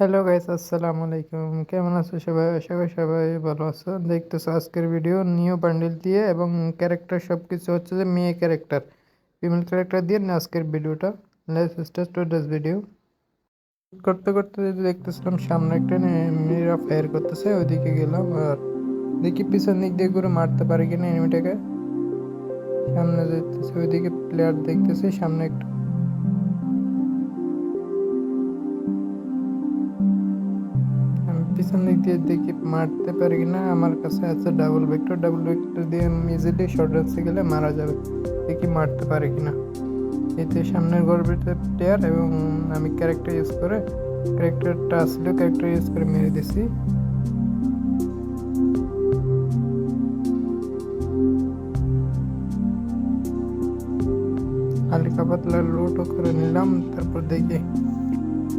Hello guys আসসালামু আলাইকুম কেমন আছো সবাই? আশা করি সবাই ভালো আছো। দেখতেছো আজকের ভিডিও নিউ বান্ডিল দিয়ে এবং ক্যারেক্টার সব কিছু হচ্ছে যে মেয়ে ক্যারেক্টার ফিমেল ক্যারেক্টার দিয়ে না আজকের ভিডিওটা let's start to this video করতে করতে দেখতেছিলাম, সামনে একটা মেয়েরা ফায়ার করতেছে, ওইদিকে গেলাম আর দেখি পিছন দিক দিয়ে ঘুরে মারতে পারে কিনা এনিমিটাকে সামনে দেখতেছে ওইদিকে প্লেয়ার দেখতেছি, সামনে একটা পিছন দিক দিয়ে দেখি মারতে পারি কিনা আমার কাছে আছে ডাবল ভেক্টর ডাবল ভেক্টর দিয়ে আমি ইজিলি শর্ট রেঞ্জে গেলে মারা যাবে। দেখি মারতে পারি কিনা এতে সামনের গর্বিতে প্লেয়ার এবং আমি ক্যারেক্টার ইউজ করে ক্যারেক্টারটা আসলে ক্যারেক্টার ইউজ করে মেরে দিছি। হালকা পাতলা করে নিলাম, তারপর দেখি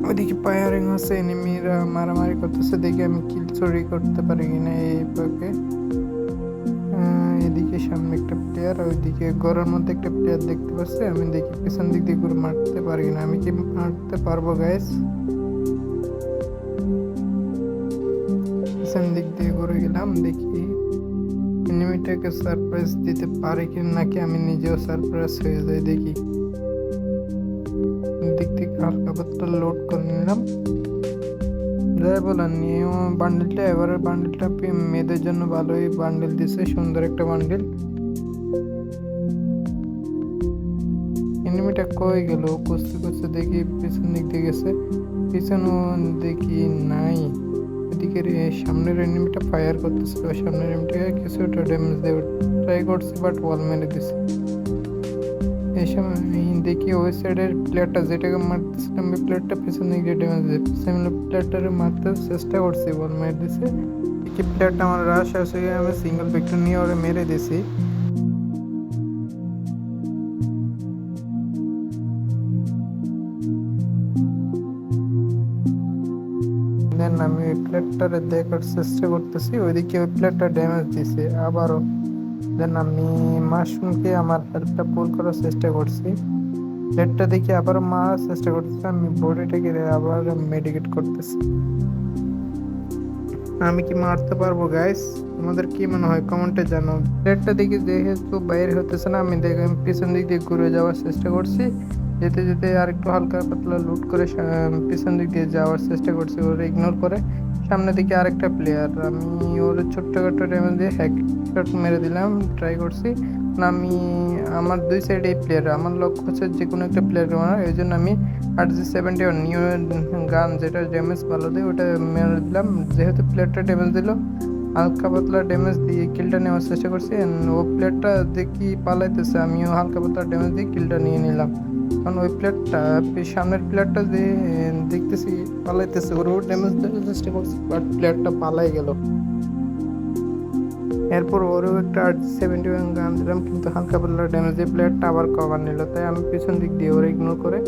ওইদিকে ফায়ারিং হচ্ছে এনিমিরা মারামারি করতেছে, দেখি আমি কিল চুরি করতে পারি কিনা এই পাকে এদিকে সামনে একটা প্লেয়ার ওইদিকে ঘরের মধ্যে একটা প্লেয়ার দেখতে পাচ্ছি, আমি দেখি পেছন দিক দিয়ে ঘুরে মারতে পারি কিনা। আমি কি মারতে পারব গাইস পিছন দিক দিয়ে ঘুরে গেলাম, দেখি এনিমিটাকে সারপ্রাইজ দিতে পারি কি নাকি আমি নিজেও সারপ্রাইজ হয়ে যাই, দেখি। হালকা লোড করে নিলাম যাই বলেন নিউ বান্ডেলটা এবারের বান্ডেলটা মেয়েদের জন্য ভালোই বান্ডেল দিছে সুন্দর একটা বান্ডেল এনিমিটা কয়ে গেল কুস্তি কুস্তি দেখি পিছন দিক দিয়ে গেছে পিছনও দেখি নাই এদিকে সামনের এনিমিটা ফায়ার করতেছিল সামনের এনিমিটাকে কিছুটা ড্যামেজ দেবে ট্রাই করছি বাট ওয়াল মেরে দিছে দেখি ওই সাইডের প্লেয়ারটা যেটাকে মারতেছিলাম ওই প্লেয়ারটা পিছন দিক দিয়ে ড্যামেজ দিচ্ছে সেমিলার প্লেয়ারটারে মারতে চেষ্টা করছি বল মেরে দিছে দেখি প্লেয়ারটা আমার রাশ আসে আমি সিঙ্গেল ভিক্টর নিয়ে ওরে মেরে দিছি দেন আমি ওই প্লেটটারে দেখার চেষ্টা করতেছি ওইদিকে ওই প্লেটটা ড্যামেজ দিছে আবারও দেন আমি মাশরুমকে আমার হেল্পটা পুল করার চেষ্টা করছি। প্লেটটা দেখে আবারও মারার চেষ্টা করতেছি। আমি বডিটাকে আবার মেডিকেট করতেছি। আমি কি মারতে পারব গাইস তোমাদের কি মনে হয়? কমেন্টে জানাও। প্লেটটা দেখে যেহেতু বাইরে হতেছে না, আমি দেখে পিছন দিক দিয়ে ঘুরে যাওয়ার চেষ্টা করছি। যেতে যেতে আর একটু হালকা পাতলা লুট করে পিছন দিক দিয়ে যাওয়ার চেষ্টা করছি ওরা ইগনোর করে। সামনে দিকে আরেকটা প্লেয়ার আমি ওর ছোট্টখাটো ড্যামেজ দিয়ে হ্যাক মেরে দিলাম ট্রাই করছি। আমি আমার দুই সাইডে প্লেয়ার আমার লক্ষ্য হচ্ছে যে কোনো একটা প্লেয়ার মারা এই জন্য আমি আর G seventy one new gun যেটা ড্যামেজ ভালো দেয়, ওটা মেরে দিলাম। যেহেতু প্লেয়ারটা ড্যামেজ দিল, হালকা পাতলা ড্যামেজ দিয়ে কিলটা নেওয়ার চেষ্টা করছি। ও প্লেয়ারটা দেখি পালাইতেছে, আমিও হালকা পাতলা ড্যামেজ দিয়ে কিলটা নিয়ে নিলাম। কারণ ওই প্লেয়ারটা সামনের প্লেয়ারটা যে, দেখতেছি, পালাইতেছে ওর ড্যামেজ দেওয়ার চেষ্টা করছি বাট প্লেয়ারটা পালাই গেল। এরপর ওরও একটা সেভেন্টি ওয়ান গান দিলাম, কিন্তু হালকা পাতলা ড্যামেজ প্লেয়ারটা আবার কভার নিল। তাই আমি পিছন দিক দিয়ে ওরা ইগনোর করে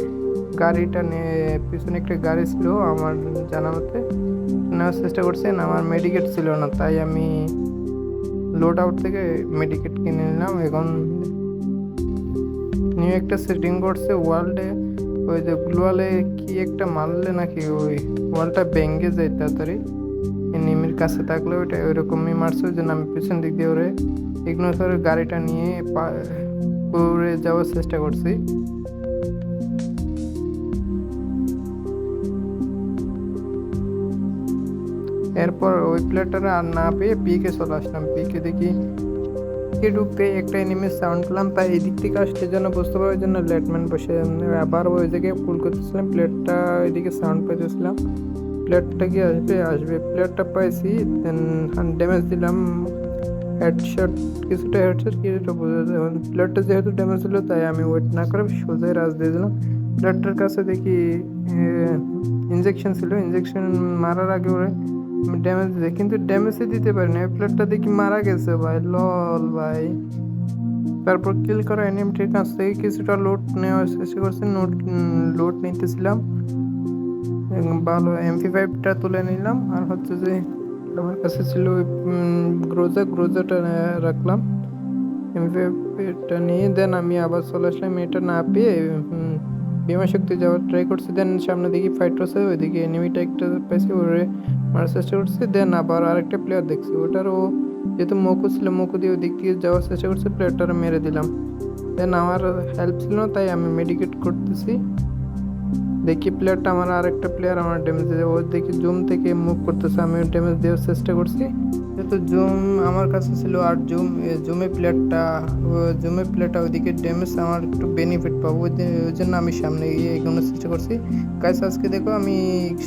গাড়িটা নিয়ে, পিছনে একটা গাড়ি ছিল আমার জানা মতে, নেওয়ার চেষ্টা করছেন আমার মেডিকেট ছিল না, তাই আমি লোড আউট থেকে মেডিকেট কিনে নিলাম। এখন নিউ একটা সেটিং করছে ওয়ার্ল্ডে ওই যে গ্লোয়ালে কি একটা মারলে নাকি ওই ওয়ালটা ভেঙে যায় তাড়াতাড়ি। নিমির কাছে থাকলে ওইটা ওইরকমই মারছে, ওই জন্য আমি পিছন দিক দিয়ে ওরে ইগনোর করে গাড়িটা নিয়ে পড়ে যাওয়ার চেষ্টা করছি। এরপর ওই প্লেটারে আর না পেয়ে পিকে চলে আসলাম। পিকে দেখি পিকে ঢুকতে একটা এনিমির সাউন্ড পেলাম, তাই এই দিক থেকে আসতে জন্য বুঝতে পারার জন্য লেটম্যান বসে, আবার ওই জায়গায় ফুল করতেছিলাম প্লেটটা ওইদিকে সাউন্ড পাইতেছিলাম। প্লেটটা কি আসবে? আসবে প্লেটটা পাইছি দেন ড্যামেজ দিলাম। হেডশট কিছুটা হেডশট কিছুটা বোঝা যায়। প্লেটটা যেহেতু ড্যামেজ ছিল তাই আমি ওয়েট না করে সোজাই রাজ দিয়ে দিলাম। প্লেটটার কাছে দেখি ইনজেকশন ছিল। ইঞ্জেকশন মারার আগে ওরে ড্যামেজ দিতে কিন্তু ড্যামেজই দিতে পারি না প্লেটটা দেখি মারা গেছে ভাই। লল ভাই। তারপর কিল করা এনিমিটির কাছ থেকে কিছুটা লোড নেওয়ার চেষ্টা করছি। নোট লোড নিতেছিলাম। ভালো এমপি ফাইভটা তুলে নিলাম। আর হচ্ছে যে আমার কাছে ছিল গ্রোজা গ্রোজাটা রাখলাম। এমপি ফাইভটা নিয়ে দেন, আমি আবার চলে আসলাম। এটা না পেয়ে বিমা শক্তি যাওয়ার ট্রাই করছি। দেন সামনে দেখি ফাইট করছে, ওইদিকে এনিমিটা একটা পাইছি, ওরে মারার চেষ্টা করছি। দেন আবার আরেকটা প্লেয়ার দেখছি। ওটার ও যেহেতু মকু ছিল, মকু দিয়ে ওই দিক থেকে যাওয়ার চেষ্টা করছে প্লেয়ারটা মেরে দিলাম। দেন আমার হেল্প ছিল না, তাই আমি মেডিকেট করতেছি। দেখি প্লেয়ারটা আমার আরেকটা প্লেয়ার আমার ড্যামেজ দিয়ে ও দেখি জুম থেকে মুভ করতেছে আমি ড্যামেজ দেওয়ার চেষ্টা করছি। যেহেতু জুম আমার কাছে ছিল আর জুম জুমে প্লেয়ারটা জুমে প্লেয়ারটা ওইদিকে ড্যামেজ আমার একটু বেনিফিট পাবো। ওই জন্য আমি সামনে গিয়ে এগোনোর চেষ্টা করছি। গাইস আজকে দেখো আমি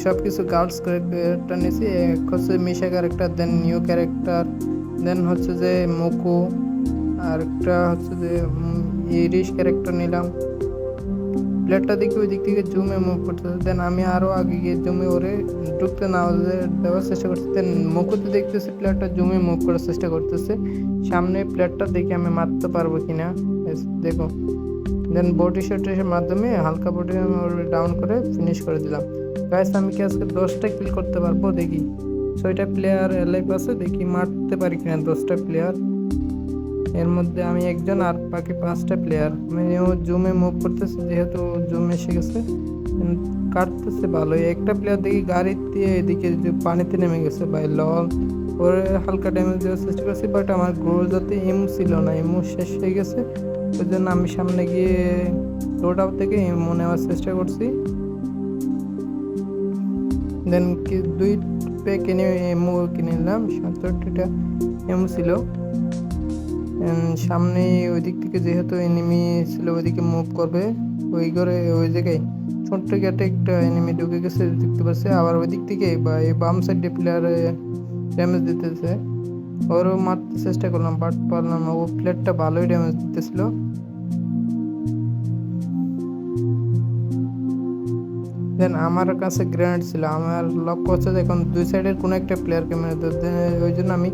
সব কিছু গার্লস ক্যারেক্টার নিয়েছি। এক হচ্ছে Misha character then new character then হচ্ছে যে মোকো, আর একটা হচ্ছে যে ইরিশ ক্যারেক্টার নিলাম। প্লেটটা দেখি ওই দিক থেকে জুমে মুভ করতেছে দেন আমি আরও আগে গিয়ে জুমে ওরে ঢুকতে না দেওয়ার চেষ্টা করছি। দেন মুকুতে দেখতেছি প্লেটটা জুমে মুভ করার চেষ্টা করতেছে। সামনে প্লেটটা দেখে আমি মারতে পারব কিনা? Yes, দেখো। দেন বডি শটের মাধ্যমে হালকা বডি ডাউন করে ফিনিশ করে দিলাম। গাইস আমি কি আজকে দশটা কিল করতে পারব? দেখি। ছয়টা প্লেয়ার লাইফ আছে দেখি মারতে পারি কিনা দশটা প্লেয়ার এর মধ্যে আমি একজন আর বাকি পাঁচটা প্লেয়ার মানে ও জুমে মুভ করতেছে, যেহেতু জুম এসে গেছে। কাটতেছে ভালোই। একটা প্লেয়ার দেখি গাড়ি দিয়ে এদিকে পানিতে নেমে গেছে, ভাই লল ওর হালকা ড্যামেজ দেওয়ার চেষ্টা করছি বাট আমার গ্রোজাতে এমু ছিল না এমু শেষ হয়ে গেছে। ওই জন্য আমি সামনে গিয়ে রোড আউট থেকে এমু নেওয়ার চেষ্টা করছি। দেন কি, দুই প্যাক কিনে এমু কিনে নিলাম। সাতষট্টিটা এমু ছিল। সামনে ওই দিক থেকে যেহেতু এনিমি ছিল, ওইদিকে মুভ করবে, ওই ঘরে, ওই জায়গায়। ছোট্ট গেটে একটা এনিমি ঢুকে গেছে, দেখতে পাচ্ছে। আবার ওই দিক থেকে বা এই বাম সাইডে প্লেয়ারে ড্যামেজ দিতেছে। ওরও মারতে চেষ্টা করলাম বাট পারলাম ও প্লেয়ারটা ভালোই ড্যামেজ দিতেছিল। দেন আমার কাছে গ্রেনেড ছিল। আমার লক্ষ্য হচ্ছে এখন দুই সাইডের কোনো একটা প্লেয়ারকে মেরে দিতে। ওই জন্য আমি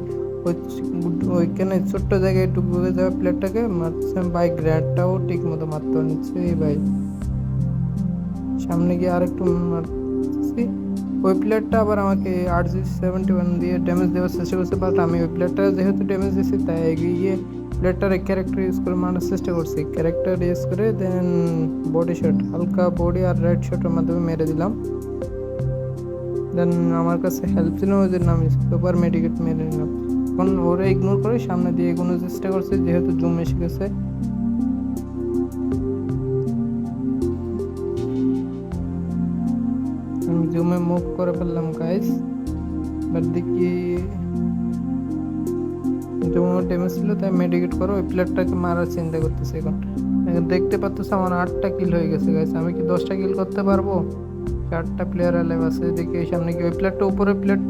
ওইখানে ছোট্ট জায়গায় একটু ঘুরে যাওয়া প্লেয়ারটাকে মারছে বাই গ্রেনেডটাও ঠিক মতো মারতে নিচ্ছে এই ভাই। সামনে গিয়ে আরেকটু মারছি ওই প্লেয়ারটা আবার আমাকে আট জি সেভেন্টি ওয়ান দিয়ে ড্যামেজ দেওয়ার চেষ্টা করছে বাট আমি ওই প্লেয়ারটা যেহেতু ড্যামেজ দিয়েছি, তাই এগিয়ে গিয়ে প্লেয়ারটার ক্যারেক্টার ইউজ করে মারার চেষ্টা করছি। ক্যারেক্টার ইউজ করে দেন বডি শট হালকা বডি আর রেড শটের মাধ্যমে মেরে দিলাম। দেন আমার কাছে হেল্প ছিল, ওই জন্য আমি সুপার মেডিকেট মেরে নিলাম। এখন ওরা ইগনোর করে সামনে দিয়ে এগোনোর চেষ্টা করছে, যেহেতু জুম এসে গেছে। আমি জুমে মুভ করে ফেললাম গাইস বাট দেখি, জুমে ড্যামেজ ছিল, তাই মেডিকেট করো। ওই প্লেয়ারটাকে মারার চিন্তা করতেছে এখন। দেখতে পাচ্ছ আমার আটটা কিল হয়ে গেছে গাইস আমি কি দশটা কিল করতে পারব? চারটা প্লেয়ার অ্যালাইভ আছে, দেখি সামনে কি ওই প্লেয়ারটা উপরে প্লেয়ার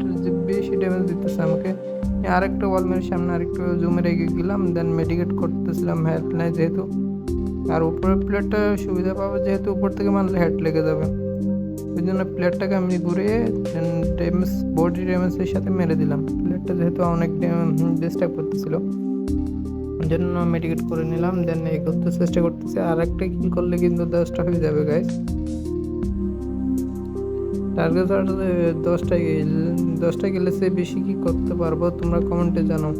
বেশি ড্যামেজ দিতেছে আমাকে। আমি আরেকটা ওয়াল মেরে সামনে আরেকটু জুমে রেখে গেলাম দেন মেডিকেট করতেছিলাম হেল্প নাই যেহেতু। আর উপরের প্লেটটা সুবিধা পাবে যেহেতু উপর থেকে মারলে হেড লেগে যাবে। ওই জন্য প্লেয়ারটাকে আমি ঘুরিয়ে ড্যামেজ বডি ড্যামেজের সাথে মেরে দিলাম। প্লেয়ারটা যেহেতু অনেক ডিস্টার্ব করতেছিল। জন্য মেডিকেট করে নিলাম দেন করতে চেষ্টা করতেছি। আর একটা কিল করলে কিন্তু দশটা হয়ে যাবে গাইস টার্গেট দশটা দশটা গেলে সে বেশি কি করতে পারব তোমরা কমেন্টে জানাও।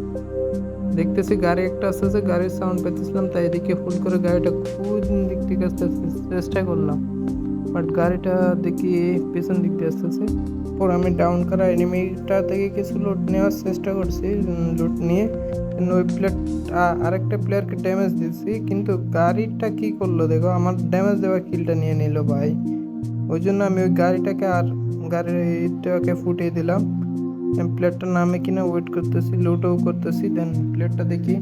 দেখতেছি গাড়ি একটা আসতেছে গাড়ির সাউন্ড পেতেছিলাম তাই এদিকে ফুল করে গাড়িটা খুব দিক থেকে আসতে চেষ্টা করলাম। বাট গাড়িটা দেখি পেছন দিক দিয়ে আসতেছে। পর আমি ডাউন করা এনিমিটা থেকে কিছু লুট নেওয়ার চেষ্টা করছি লুট নিয়ে। ওই প্লেয়ার আরেকটা প্লেয়ারকে ড্যামেজ দিচ্ছি কিন্তু গাড়িটা কি করল দেখো, আমার ড্যামেজ দেওয়া কিলটা নিয়ে নিল ভাই। ওই জন্য আমি ওই গাড়িটাকে আর গাড়িটাকে ফুটিয়ে দিলাম। প্লেটটা নামে কিনা ওয়েট করতেছি লুটও করতেছি দেন প্লেটটা দেখি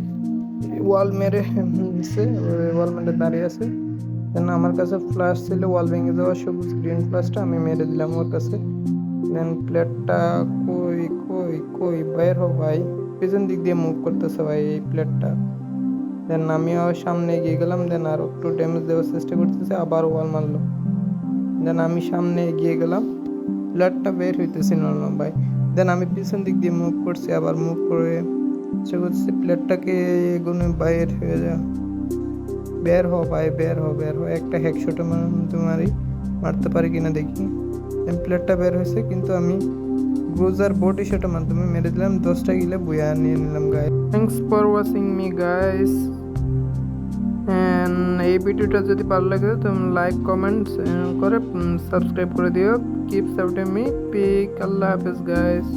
ওয়াল মেরে দিছে ওয়াল মেরে দাঁড়িয়ে আছে। দেন আমার কাছে ফ্ল্যাশ ছিল ওয়াল ভেঙে যাওয়া সবুজ গ্রিন ফ্ল্যাশটা আমি মেরে দিলাম ওর কাছে। দেন প্লেটটা কই কই কই, বাইর হো ভাই, পিছন দিক দিয়ে মুভ করতেছে ভাই এই প্লেটটা দেন আমিও সামনে এগিয়ে গেলাম দেন আর একটু ড্যামেজ দেওয়ার চেষ্টা করতেছে, আবার ওয়াল মারলো। দেন আমি সামনে এগিয়ে গেলাম। প্লেটটা বের হইতেছিল না ভাই দেন আমি পিছন দিক দিয়ে মুভ করছি, আবার মুভ করে সে করছি প্লেটটাকে এগুলো বাইর হয়ে যা। বের হ ভাই, বের হ বের হ। একটা হেডশটে মারি মারতে পারি কিনা দেখি। প্লেটটা বের হয়েছে, কিন্তু আমি গ্রোজার বডি শটের মাধ্যমে মেরে দিলাম। দশটা গিলে বইয়া নিয়ে নিলাম গায়ে thanks for watching me guys এই ভিডিওটা যদি ভালো লাগে তুমি লাইক কমেন্টস করে সাবস্ক্রাইব করে দিও। কিপ সাপোর্টিং মি পিক আল্লাহ হাফেজ গাইস